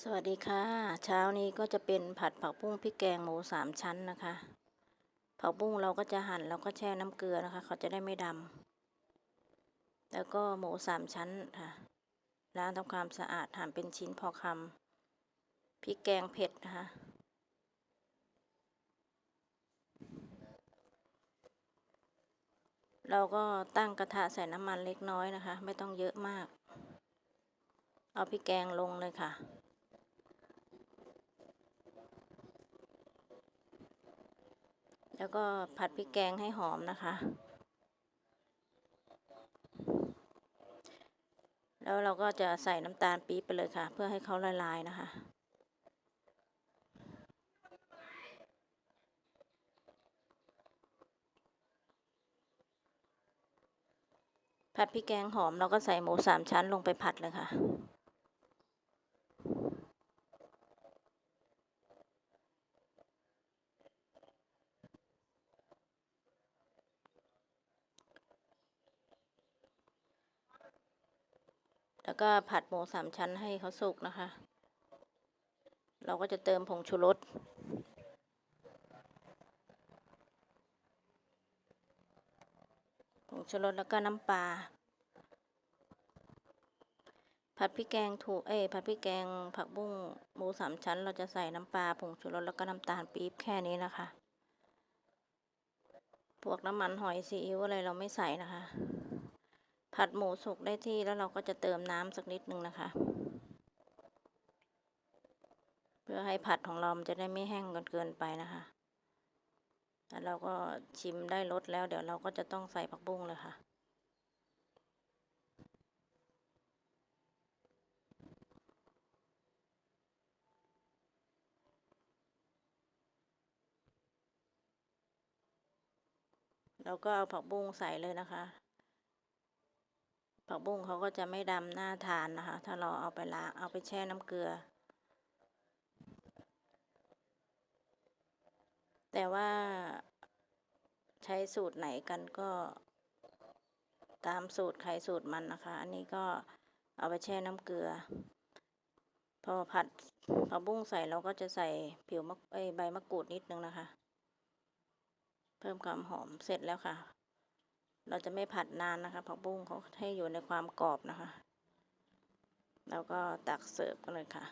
สวัสดีค่ะ เช้านี้ก็จะเป็นผัดผักบุ้งพริกแกงหมูสามชั้นนะคะ ผักบุ้งเราก็จะหั่นแล้วก็แช่น้ำเกลือนะคะ เขาจะได้ไม่ดำแล้วก็หมูสามชั้นค่ะล้างทำความสะอาดหั่นเป็นชิ้นพอคำพริกแกงเผ็ดนะคะเราก็ตั้งกระทะใส่น้ำมันเล็กน้อยนะคะ ไม่ต้องเยอะมาก เอาพริกแกงลงเลยค่ะ แล้วก็ผัดพริกแกงให้หอมนะคะ แล้วเราก็จะใส่น้ำตาลปี๊บไปเลยค่ะ เพื่อให้เขาละลายนะคะผัดพริกแกงหอมเราก็ใส่หมูสามชั้นลงไปผัดเลยค่ะ แล้วก็ผัดหมูสามชั้นให้เขาสุกนะคะ เราก็จะเติมผงชูรสผงชูรสแล้วก็น้ำปลาผัดพริกแกงถูเอ้ยผัดพริกแกงผักบุ้งหมูสามชั้น เราจะใส่น้ำปลาผงชูรสแล้วก็น้ำตาลปี๊บแค่นี้นะคะ พวกน้ำมันหอยซีอิ๊วอะไรเราไม่ใส่นะคะ ผัดหมูสุกได้ที่แล้วเราก็จะเติมน้ำสักนิดนึงนะคะ เพื่อให้ผัดของเรามันจะได้ไม่แห้งจนเกินไปนะคะแล้วเราก็ชิมได้รสแล้ว เดี๋ยวเราก็จะต้องใส่ผักบุ้งเลยค่ะเราก็เอาผักบุ้งใส่เลยนะคะ ผักบุ้งเขาก็จะไม่ดำหน่าทานนะคะ ถ้าเราเอาไปล้างเอาไปแช่น้ำเกลือ แต่ว่าใช้สูตรไหนกันก็ตามสูตรใครสูตรมันนะคะ อันนี้ก็เอาไปแช่น้ำเกลือ พอผัดผักบุ้งใส่เราก็จะใส่ผิวมะใบมะกรูดนิดนึงนะคะ เพิ่มความหอมเสร็จแล้วค่ะ เราจะไม่ผัดนานนะคะผักบุ้งเขาให้อยู่ในความกรอบนะคะ แล้วก็ตักเสิร์ฟกันเลยค่ะ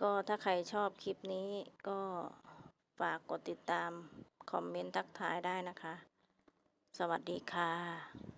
ก็ถ้าใครชอบคลิปนี้ก็ฝากกดติดตาม คอมเมนต์ทักทายได้นะคะ สวัสดีค่ะ